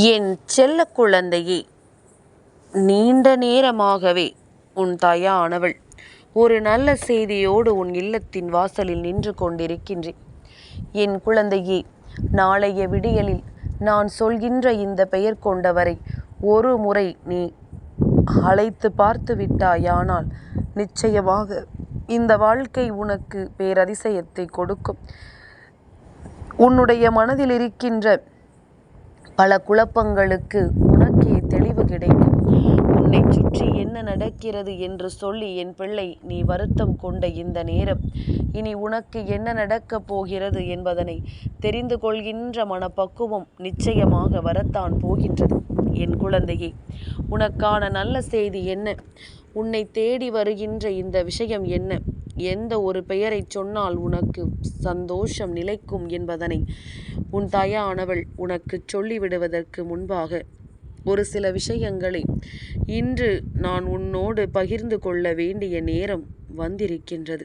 என் செல்ல குழந்தையே நீண்ட நேரமாகவே உன் தாயானவள். ஒரு நல்ல செய்தியோடு உன் இல்லத்தின் வாசலில் நின்று கொண்டிருக்கின்றேன். என் குழந்தையே நாளைய விடியலில் நான் சொல்கின்ற இந்த பெயர் கொண்டவரை ஒரு முறை நீ அழைத்து பார்த்து விட்டாயானால் நிச்சயமாக இந்த வாழ்க்கை உனக்கு பேரதிசயத்தை கொடுக்கும். உன்னுடைய மனதில் இருக்கின்ற பல குழப்பங்களுக்கு உனக்கே தெளிவு கிடைக்கும். உன்னை சுற்றி என்ன நடக்கிறது என்று சொல்லி என் பிள்ளை நீ வருத்தம் கொண்ட இந்த நேரம். இனி உனக்கு என்ன நடக்கப் போகிறது என்பதனை தெரிந்து கொள்கின்ற மனப்பக்குவம் நிச்சயமாக வரத்தான் போகின்றது. என் குழந்தையே உனக்கான நல்ல செய்தி என்ன? உன்னை தேடி வருகின்ற இந்த விஷயம் என்ன? எந்த ஒரு பெயரைச் சொன்னால் உனக்கு சந்தோஷம் நிலைக்கும் என்பதனை உன் தாயானவள் உனக்கு சொல்லிவிடுவதற்கு முன்பாக ஒரு சில விஷயங்களை இன்று நான் உன்னோடு பகிர்ந்து கொள்ள வேண்டிய நேரம் வந்திருக்கின்றது.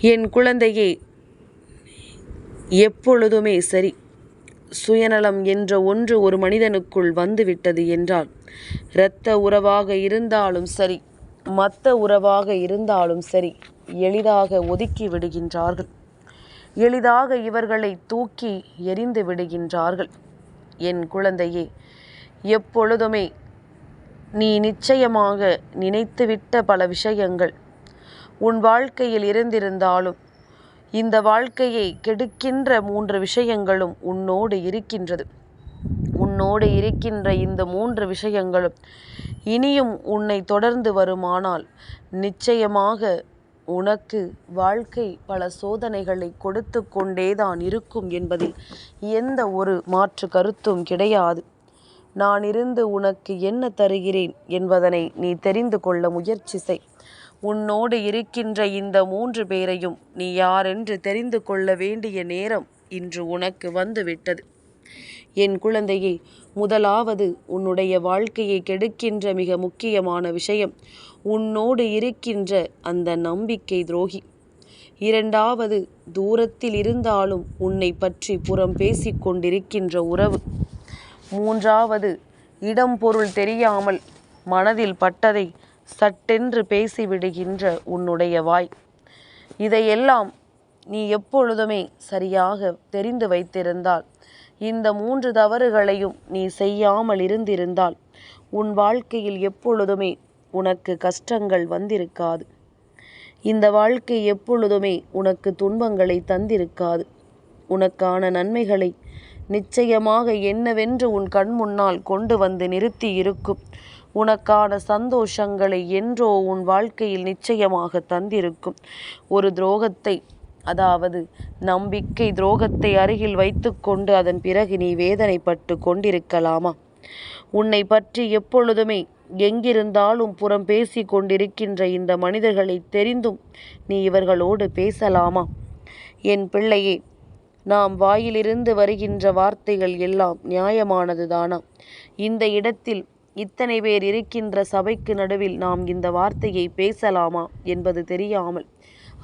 என் குழந்தையே எப்பொழுதுமே சரி. சுயநலம் என்ற ஒன்று ஒரு மனிதனுக்குள் வந்துவிட்டது என்றால் இரத்த உறவாக இருந்தாலும் சரி மற்ற உறவாக இருந்தாலும் சரி எளிதாக ஒதுக்கி விடுகின்றார்கள். எளிதாக இவர்களை தூக்கி எறிந்து விடுகின்றார்கள். என் குழந்தையே எப்பொழுதுமே நீ நிச்சயமாக நினைத்துவிட்ட பல விஷயங்கள். உன் வாழ்க்கையில் இருந்திருந்தாலும் இந்த வாழ்க்கையை கெடுக்கின்ற மூன்று விஷயங்களும் உன்னோடு இருக்கின்றது. உன்னோடு இருக்கின்ற இந்த மூன்று விஷயங்களும் இனியும் உன்னை தொடர்ந்து வருமானால் நிச்சயமாக உனக்கு வாழ்க்கை பல சோதனைகளை கொடுத்து கொண்டேதான் இருக்கும் என்பதில் எந்த ஒரு மாற்று கருத்தும் கிடையாது. நான் இருந்து உனக்கு என்ன தருகிறேன் என்பதனை நீ தெரிந்து கொள்ள முயற்சி செய். உன்னோடு இருக்கின்ற இந்த மூன்று பேரையும் நீ யாரென்று தெரிந்து கொள்ள வேண்டிய நேரம் இன்று உனக்கு வந்துவிட்டது. என் குழந்தையே முதலாவது உன்னுடைய வாழ்க்கையை கெடுக்கின்ற மிக முக்கியமான விஷயம் உன்னோடு இருக்கின்ற அந்த நம்பிக்கை துரோகி. இரண்டாவது தூரத்தில் இருந்தாலும் உன்னை பற்றி புறம் பேசிக்கொண்டிருக்கின்ற உறவு. மூன்றாவது இடம் பொருள் தெரியாமல் மனதில் பட்டதை சட்டென்று பேசிவிடுகின்ற உன்னுடைய வாய். இதையெல்லாம் நீ எப்பொழுதுமே சரியாக தெரிந்து வைத்திருந்தால் இந்த மூன்று தவறுகளையும் நீ செய்யாமல் இருந்திருந்தால் உன் வாழ்க்கையில் எப்பொழுதுமே உனக்கு கஷ்டங்கள் வந்திருக்காது. இந்த வாழ்க்கை எப்பொழுதுமே உனக்கு துன்பங்களை தந்திருக்காது. உனக்கான நன்மைகளை நிச்சயமாக என்னவென்று உன் கண் முன்னால் கொண்டு வந்து நிறுத்தி இருக்கும் உனக்கான சந்தோஷங்களை என்றோ உன் வாழ்க்கையில் நிச்சயமாக தந்திருக்கும். ஒரு துரோகத்தை அதாவது நம்பிக்கை துரோகத்தை அருகில் வைத்துக்கொண்டு அதன் பிறகு நீ வேதனைப்பட்டு கொண்டிருக்கலாமா? உன்னை பற்றி எப்பொழுதுமே எங்கிருந்தாலும் புறம் பேசி கொண்டிருக்கின்ற இந்த மனிதர்களை தெரிந்தும் நீ இவர்களோடு பேசலாமா? என் பிள்ளையே நாம் வாயிலிருந்து வருகின்ற வார்த்தைகள் எல்லாம் நியாயமானதுதானா? இந்த இடத்தில் இத்தனை பேர் இருக்கின்ற சபைக்கு நடுவில் நாம் இந்த வார்த்தையை பேசலாமா என்பது தெரியாமல்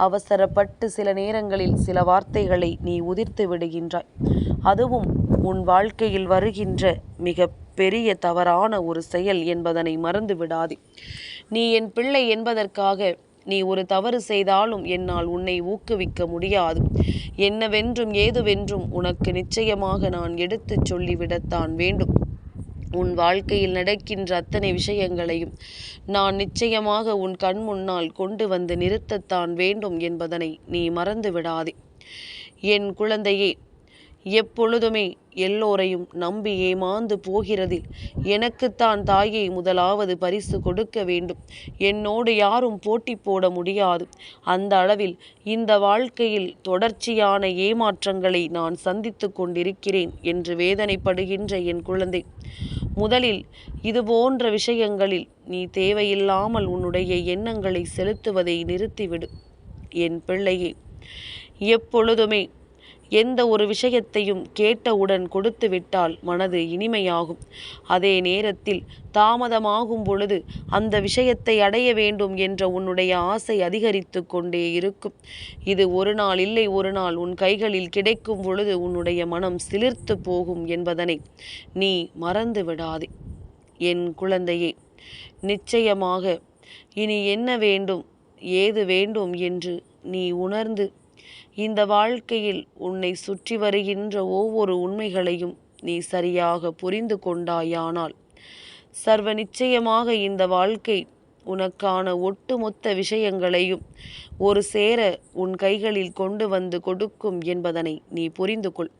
அவசரப்பட்டு சில நேரங்களில் சில வார்த்தைகளை நீ உதிர்த்து விடுகின்றாய். அதுவும் உன் வாழ்க்கையில் வருகின்ற மிக பெரிய தவறான ஒரு செயல் என்பதனை மறந்து விடாதே. நீ என் பிள்ளை என்பதற்காக நீ ஒரு தவறு செய்தாலும் என்னால் உன்னை ஊக்குவிக்க முடியாது. என்னவென்றும் ஏதுவென்றும் உனக்கு நிச்சயமாக நான் எடுத்துச் சொல்லிவிடத்தான் வேண்டும். உன் வாழ்க்கையில் நடக்கின்ற அத்தனை விஷயங்களையும் நான் நிச்சயமாக உன் கண் முன்னால் கொண்டு வந்து நிறுத்தத்தான் வேண்டும் என்பதனை நீ மறந்து விடாதே. என் குழந்தையே எப்பொழுதுமே எல்லோரையும் நம்பி ஏமாந்து போகிறதில் எனக்குத்தான் தாயை முதலாவது பரிசு கொடுக்க வேண்டும். என்னோடு யாரும் போட்டி போட முடியாது. அந்த அளவில் இந்த வாழ்க்கையில் தொடர்ச்சியான ஏமாற்றங்களை நான் சந்தித்து கொண்டிருக்கிறேன் என்று வேதனைப்படுகின்ற என் குழந்தை. முதலில் இது போன்ற விஷயங்களில் நீ தேவையில்லாமல் உன்னுடைய எண்ணங்களை செலுத்துவதை நிறுத்திவிடு. என் பிள்ளையே எப்பொழுதுமே எந்த ஒரு விஷயத்தையும் கேட்டவுடன் கொடுத்துவிட்டால் மனது இனிமையாகும். அதே நேரத்தில் தாமதமாகும் பொழுது அந்த விஷயத்தை அடைய வேண்டும் என்ற உன்னுடைய ஆசை அதிகரித்து கொண்டே இருக்கும். இது ஒரு நாள் இல்லை ஒரு நாள் உன் கைகளில் கிடைக்கும் பொழுது உன்னுடைய மனம் சிலிர்த்து போகும் என்பதனை நீ மறந்து விடாதே. என் குழந்தையே நிச்சயமாக இனி என்ன வேண்டும் ஏது வேண்டும் என்று நீ உணர்ந்து இந்த வாழ்க்கையில் உன்னை சுற்றி வருகின்ற ஒவ்வொரு உண்மைகளையும் நீ சரியாக புரிந்து கொண்டாயானால் சர்வ நிச்சயமாக இந்த வாழ்க்கை உனக்கான ஒட்டுமொத்த விஷயங்களையும் ஒரு சேர உன் கைகளில் கொண்டு வந்து கொடுக்கும் என்பதனை நீ புரிந்து கொள்.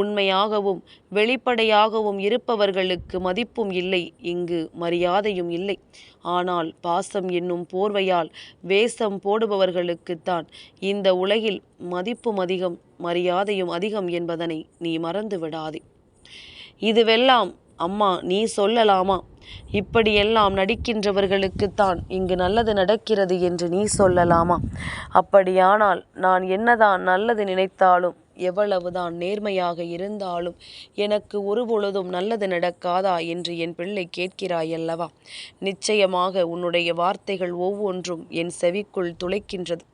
உண்மையாகவும் வெளிப்படையாகவும் இருப்பவர்களுக்கு மதிப்பும் இல்லை இங்கு மரியாதையும் இல்லை. ஆனால் பாசம் என்னும் போர்வையால் வேஷம் போடுபவர்களுக்குத்தான் இந்த உலகில் மதிப்பும் அதிகம் மரியாதையும் அதிகம் என்பதனை நீ மறந்து விடாதே இதுவெல்லாம் அம்மா நீ சொல்லலாமா? இப்படியெல்லாம் நடிக்கின்றவர்களுக்குத்தான் இங்கு நல்லது நடக்கிறது என்று நீ சொல்லலாமா? அப்படியானால் நான் என்னதான் நல்லது நினைத்தாலும் எவ்வளவுதான் நேர்மையாக இருந்தாலும் எனக்கு ஒருபொழுதும் நல்லது நடக்காதா என்று என் பிள்ளை கேட்கிறாய் அல்லவா நிச்சயமாக உன்னுடைய வார்த்தைகள் ஒவ்வொன்றும் என் செவிக்குள் துளைக்கின்றது.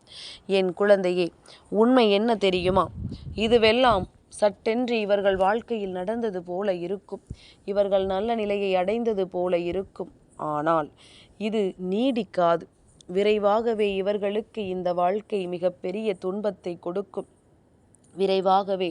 என் குழந்தையே உண்மை என்ன தெரியுமா? இதுவெல்லாம் சட்டென்று இவர்கள் வாழ்க்கையில் நடந்தது போல இருக்கும். இவர்கள் நல்ல நிலையை அடைந்தது போல இருக்கும். ஆனால் இது நீடிக்காது. விரைவாகவே இவர்களுக்கு இந்த வாழ்க்கை மிகப்பெரிய துன்பத்தை கொடுக்கும். விரைவாகவே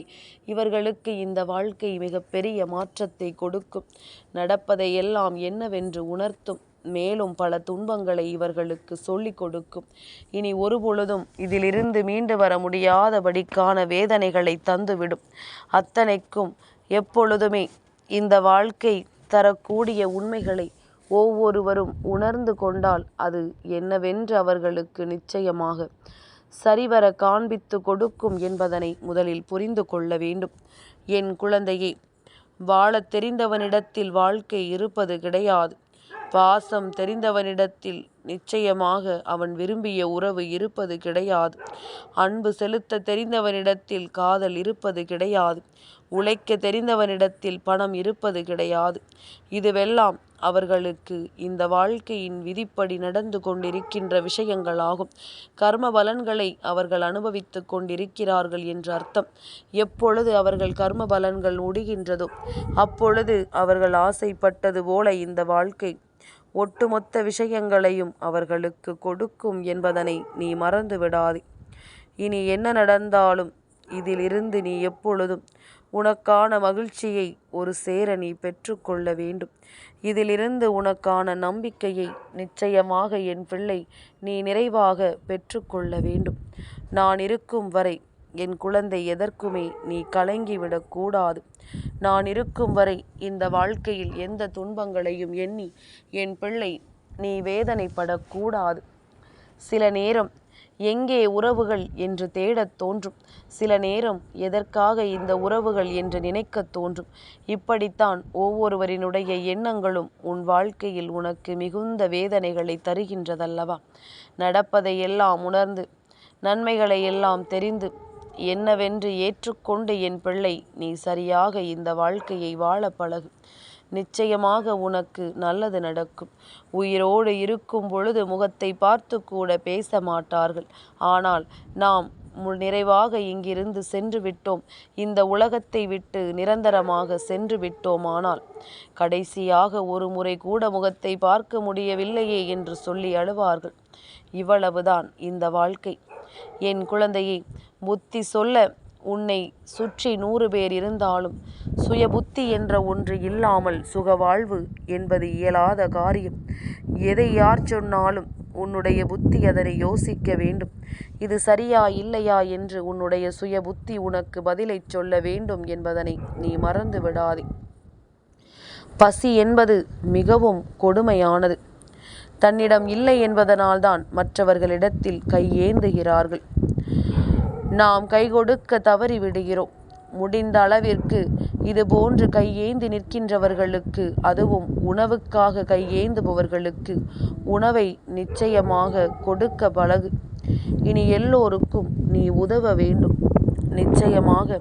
இவர்களுக்கு இந்த வாழ்க்கை மிகப்பெரிய மாற்றத்தை கொடுக்கும். நடப்பதையெல்லாம் என்னவென்று உணர்த்தும். மேலும் பல துன்பங்களை இவர்களுக்கு சொல்லிக் கொடுக்கும். இனி ஒரு பொழுதும் இதிலிருந்து மீண்டு வர முடியாதபடிக்கான வேதனைகளை தந்துவிடும். அத்தனைக்கும் எப்பொழுதுமே இந்த வாழ்க்கை தரக்கூடிய உண்மைகளை ஒவ்வொருவரும் உணர்ந்து கொண்டால் அது என்னவென்று அவர்களுக்கு நிச்சயமாக சரிவர காண்பித்து கொடுக்கும் என்பதனை முதலில் புரிந்து கொள்ள வேண்டும். என் குழந்தையே வாழத் தெரிந்தவனிடத்தில் வாழ்க்கை இருப்பது கிடையாது. பாசம் தெரிந்தவனிடத்தில் நிச்சயமாக அவன் விரும்பிய உறவு இருப்பது கிடையாது. அன்பு செலுத்த தெரிந்தவனிடத்தில் காதல் இருப்பது கிடையாது. உழைக்க தெரிந்தவனிடத்தில் பணம் இருப்பது கிடையாது. இதுவெல்லாம் அவர்களுக்கு இந்த வாழ்க்கையின் விதிப்படி நடந்து கொண்டிருக்கின்ற விஷயங்களாகும். கர்ம பலன்களை அவர்கள் அனுபவித்து கொண்டிருக்கிறார்கள் என்று அர்த்தம். எப்பொழுது அவர்கள் கர்ம பலன்கள் முடிகின்றதோ அப்பொழுது அவர்கள் ஆசைப்பட்டது போல இந்த வாழ்க்கை ஒட்டுமொத்த விஷயங்களையும் அவர்களுக்கு கொடுக்கும் என்பதனை நீ மறந்து விடாதே இனி என்ன நடந்தாலும் இதிலிருந்து நீ எப்பொழுதும் உனக்கான மகிழ்ச்சியை ஒரு சேர நீ பெற்றுக்கொள்ள வேண்டும். இதிலிருந்து உனக்கான நம்பிக்கையை நிச்சயமாக என் பிள்ளை நீ நிறைவாக பெற்றுக்கொள்ள வேண்டும். நான் இருக்கும் வரை என் குழந்தை எதற்குமே நீ கலங்கிவிடக்கூடாது நான் இருக்கும் வரை இந்த வாழ்க்கையில் எந்த துன்பங்களையும் எண்ணி என் பிள்ளை நீ வேதனைப்படக்கூடாது சில நேரம் எங்கே உறவுகள் என்று தேடத் தோன்றும். சில நேரம் எதற்காக இந்த உறவுகள் என்று நினைக்கத் தோன்றும். இப்படித்தான் ஒவ்வொருவரினுடைய எண்ணங்களும் உன் வாழ்க்கையில் உனக்கு மிகுந்த வேதனைகளை தருகின்றதல்லவா? நடப்பதை எல்லாம் உணர்ந்து நன்மைகளை எல்லாம் தெரிந்து என்னவென்று ஏற்றுக்கொண்டு என் பிள்ளை நீ சரியாக இந்த வாழ்க்கையை வாழ பழகு. நிச்சயமாக உனக்கு நல்லது நடக்கும். உயிரோடு இருக்கும் பொழுது முகத்தை பார்த்து கூட பேச மாட்டார்கள். ஆனால் நாம் நிறைவாக இங்கிருந்து சென்று விட்டோம். இந்த உலகத்தை விட்டு நிரந்தரமாக சென்று விட்டோமானால் கடைசியாக ஒரு முறை கூட முகத்தை பார்க்க முடியவில்லையே என்று சொல்லி அழுவார்கள். இவ்வளவுதான் இந்த வாழ்க்கை. என் குழந்தையை புத்தி சொல்ல உன்னை சுற்றி நூறு பேர் இருந்தாலும் சுய புத்தி என்ற ஒன்று இல்லாமல் சுகவாழ்வு என்பது இயலாத காரியம். எதை யார் சொன்னாலும் உன்னுடைய புத்தி அதனை யோசிக்க வேண்டும். இது சரியா இல்லையா என்று உன்னுடைய சுய புத்தி உனக்கு பதிலை சொல்ல வேண்டும் என்பதனை நீ மறந்து விடாதே. பசி என்பது மிகவும் கொடுமையானது. தன்னிடம் இல்லை என்பதனால்தான் மற்றவர்களிடத்தில் கையேந்துகிறார்கள். நாம் கை கொடுக்க தவறி விடுகிறோம். முடிந்த அளவிற்கு இதுபோன்று கையேந்தி நிற்கின்றவர்களுக்கு அதுவும் உணவுக்காக கையேந்துபவர்களுக்கு உணவை நிச்சயமாக கொடுக்க பழகு. இனி எல்லோருக்கும் நீ உதவ வேண்டும். நிச்சயமாக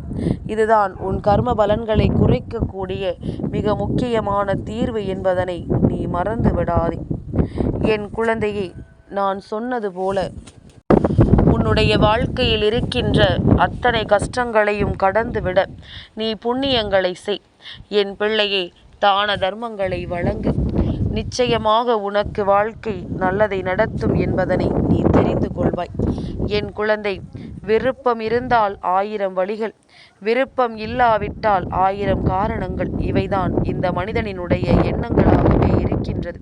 இதுதான் உன் கர்ம பலன்களை குறைக்கக்கூடிய மிக முக்கியமான தீர்வு என்பதனை நீ மறந்து விடாதே என் குழந்தையே நான் சொன்னது போல உன்னுடைய வாழ்க்கையில் இருக்கின்ற அத்தனை கஷ்டங்களையும் கடந்துவிட நீ புண்ணியங்களை செய். என் பிள்ளையே தான தர்மங்களை வழங்கு. நிச்சயமாக உனக்கு வாழ்க்கை நல்லதை நடத்தும் என்பதனை நீ தெரிந்து கொள்வாய். என் குழந்தை விருப்பம் இருந்தால் ஆயிரம் வழிகள் விருப்பம் இல்லாவிட்டால் ஆயிரம் காரணங்கள். இவைதான் இந்த மனிதனினுடைய எண்ணங்களாகவே இருக்கின்றது.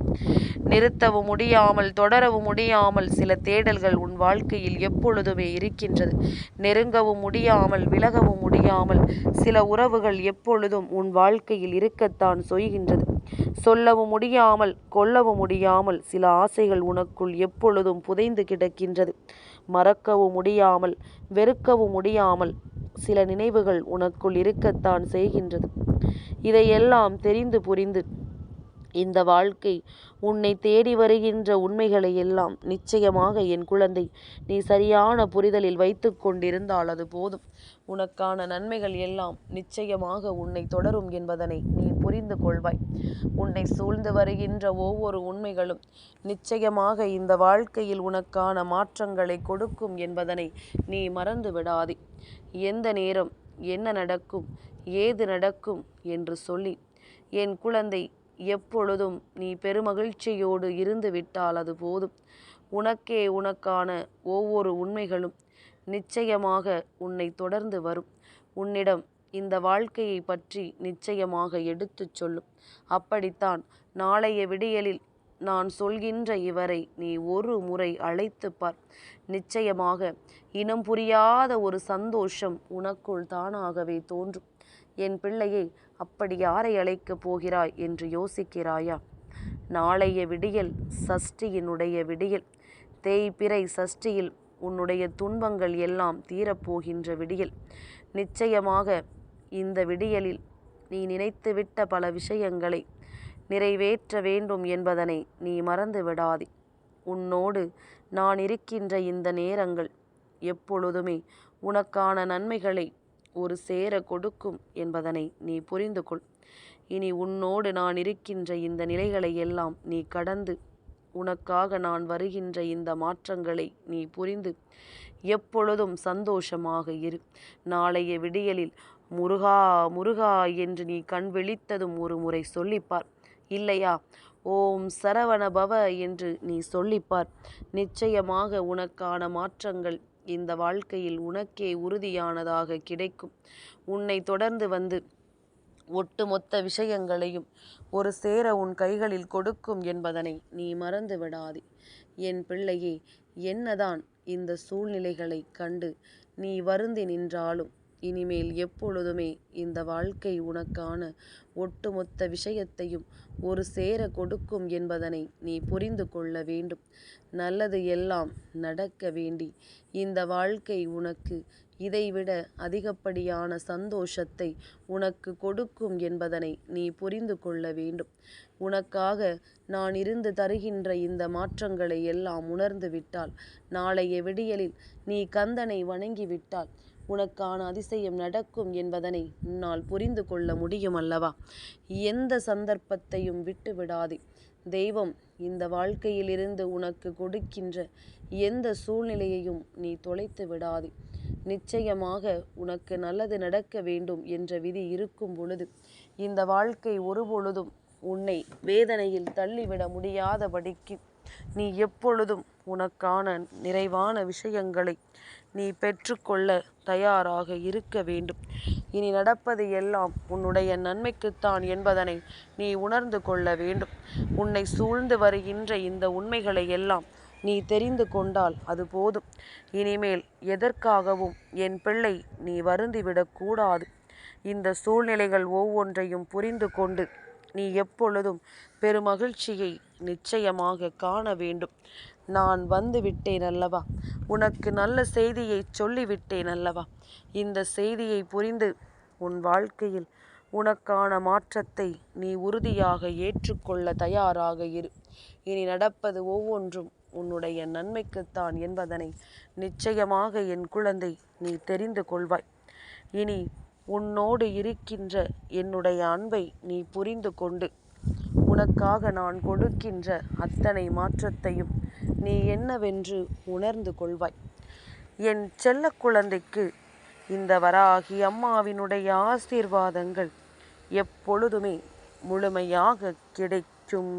நிறுத்தவும் முடியாமல் தொடரவும் முடியாமல் சில தேடல்கள் உன் வாழ்க்கையில் எப்பொழுதுமே இருக்கின்றது. நெருங்கவும் முடியாமல் விலகவும் முடியாமல் சில உறவுகள் எப்பொழுதும் உன் வாழ்க்கையில் இருக்கத்தான் சொய்கின்றது. சொல்லவும் முடியாமல் கொல்லவும் முடியாமல் சில ஆசைகள் உனக்குள் எப்பொழுதும் புதைந்து கிடக்கின்றது. மறக்கவும் முடியாமல் வெறுக்கவும் முடியாமல் சில நினைவுகள் உனக்குள் இருக்கத்தான் செய்கின்றது. இதையெல்லாம் தெரிந்து புரிந்து இந்த வாழ்க்கை உன்னை தேடி வருகின்ற உண்மைகளை எல்லாம் நிச்சயமாக என் குழந்தை நீ சரியான புரிதலில் வைத்து கொண்டிருந்தால் அது போதும். உனக்கான நன்மைகள் எல்லாம் நிச்சயமாக உன்னை தொடரும் என்பதனை நீ புரிந்து கொள்வாய் உன்னை சூழ்ந்து வருகின்ற ஒவ்வொரு உண்மைகளும் நிச்சயமாக இந்த வாழ்க்கையில் உனக்கான மாற்றங்களை கொடுக்கும் என்பதனை நீ மறந்து விடாதே எந்த நேரம் என்ன நடக்கும் ஏது நடக்கும் என்று சொல்லி என் குழந்தை எப்பொழுதும் நீ பெருமகிழ்ச்சியோடு இருந்து விட்டால் அது போதும். உனக்கே உனக்கான ஒவ்வொரு உண்மைகளும் நிச்சயமாக உன்னை தொடர்ந்து வரும். உன்னிடம் இந்த வாழ்க்கையை பற்றி நிச்சயமாக எடுத்துச் சொல்லும். அப்படித்தான் நாளைய விடியலில் நான் சொல்கின்ற இவரை நீ ஒரு முறை அழைத்து பார். நிச்சயமாக இனம் புரியாத ஒரு சந்தோஷம் உனக்குள் தானாகவே தோன்றும். என் பிள்ளையை அப்படி யாரை அழைக்கப் போகிறாய் என்று யோசிக்கிறாயா? நாளைய விடியல் சஷ்டியினுடைய விடியல். தேய்பிறை சஷ்டியில் உன்னுடைய துன்பங்கள் எல்லாம் தீரப்போகின்ற விடியல். நிச்சயமாக இந்த விடியலில் நீ நினைத்துவிட்ட பல விஷயங்களை நிறைவேற்ற வேண்டும் என்பதனை நீ மறந்து விடாதே உன்னோடு நான் இருக்கின்ற இந்த நேரங்கள் எப்பொழுதுமே உனக்கான நன்மைகளை ஒரு சேர கொடுக்கும் என்பதனை நீ புரிந்து கொள் இனி உன்னோடு நான் இருக்கின்ற இந்த நிலைகளை எல்லாம் நீ கடந்து உனக்காக நான் வருகின்ற இந்த மாற்றங்களை நீ புரிந்து எப்பொழுதும் சந்தோஷமாக இரு. நாளைய விடியலில் முருகா முருகா என்று நீ கண் விழித்ததும் ஒரு முறை சொல்லிப்பார். இல்லையா? ஓம் சரவண பவ என்று நீ சொல்லிப்பார். நிச்சயமாக உனக்கான மாற்றங்கள் இந்த வாழ்க்கையில் உனக்கே உறுதியானதாக கிடைக்கும். உன்னை தொடர்ந்து வந்து ஒட்டுமொத்த விஷயங்களையும் ஒரு சேர உன் கைகளில் கொடுக்கும் என்பதனை நீ மறந்து விடாதே. என் பிள்ளையே என்னதான் இந்த சூழ்நிலைகளை கண்டு நீ வருந்தி நின்றாலும் இனிமேல் எப்பொழுதுமே இந்த வாழ்க்கை உனக்கான ஒட்டுமொத்த விஷயத்தையும் ஒரு சேர கொடுக்கும் என்பதனை நீ புரிந்து கொள்ள வேண்டும். நல்லது எல்லாம் நடக்க வேண்டி இந்த வாழ்க்கை உனக்கு இதைவிட அதிகப்படியான சந்தோஷத்தை உனக்கு கொடுக்கும் என்பதனை நீ புரிந்து கொள்ள வேண்டும். உனக்காக நான் இருந்து தருகின்ற இந்த மாற்றங்களை எல்லாம் உணர்ந்து விட்டால் நாளைய விடியலில் நீ கந்தனை வணங்கிவிட்டால் உனக்கான அதிசயம் நடக்கும் என்பதனை உன்னால் புரிந்து கொள்ள முடியும் அல்லவா எந்த சந்தர்ப்பத்தையும் விட்டு விடாதே தெய்வம் இந்த வாழ்க்கையிலிருந்து உனக்கு கொடுக்கின்ற எந்த சூழ்நிலையையும் நீ தொலைத்து விடாதே. நிச்சயமாக உனக்கு நல்லது நடக்க வேண்டும் என்ற விதி இருக்கும் பொழுது இந்த வாழ்க்கை ஒருபொழுதும் உன்னை வேதனையில் தள்ளிவிட முடியாதபடிக்கு நீ எப்பொழுதும் உனக்கான நிறைவான விஷயங்களை நீ பெற்றுக்கொள்ள தயாராக இருக்க வேண்டும். இனி நடப்பது எல்லாம் உன்னுடைய நன்மைக்குத்தான் என்பதனை நீ உணர்ந்து கொள்ள வேண்டும். உன்னை சூழ்ந்து வருகின்ற இந்த உண்மைகளை எல்லாம் நீ தெரிந்து கொண்டால் அது போதும். இனிமேல் எதற்காகவும் என் பிள்ளை நீ வருந்திவிடக்கூடாது இந்த சூழ்நிலைகள் ஒவ்வொன்றையும் புரிந்து கொண்டு நீ எப்பொழுதும் பெருமகிழ்ச்சியை நிச்சயமாக காண வேண்டும். நான் வந்து விட்டேன் அல்லவா? உனக்கு நல்ல செய்தியை சொல்லிவிட்டேன் அல்லவா? இந்த செய்தியை புரிந்து உன் வாழ்க்கையில் உனக்கான மாற்றத்தை நீ உறுதியாக ஏற்றுக்கொள்ள தயாராக இரு. இனி நடப்பது ஒவ்வொன்றும் உன்னுடைய நன்மைக்குத்தான் என்பதனை நிச்சயமாக என் குழந்தை நீ தெரிந்து கொள்வாய். இனி உன்னோடு இருக்கின்ற என்னுடைய அன்பை நீ புரிந்து கொண்டு உனக்காக நான் கொடுக்கின்ற அத்தனை மாற்றத்தையும் நீ என்னவென்று உணர்ந்து கொள்வாய். என் செல்ல குழந்தைக்கு இந்த வராகி அம்மாவினுடைய ஆசீர்வாதங்கள் எப்பொழுதுமே முழுமையாக கிடைக்கும்.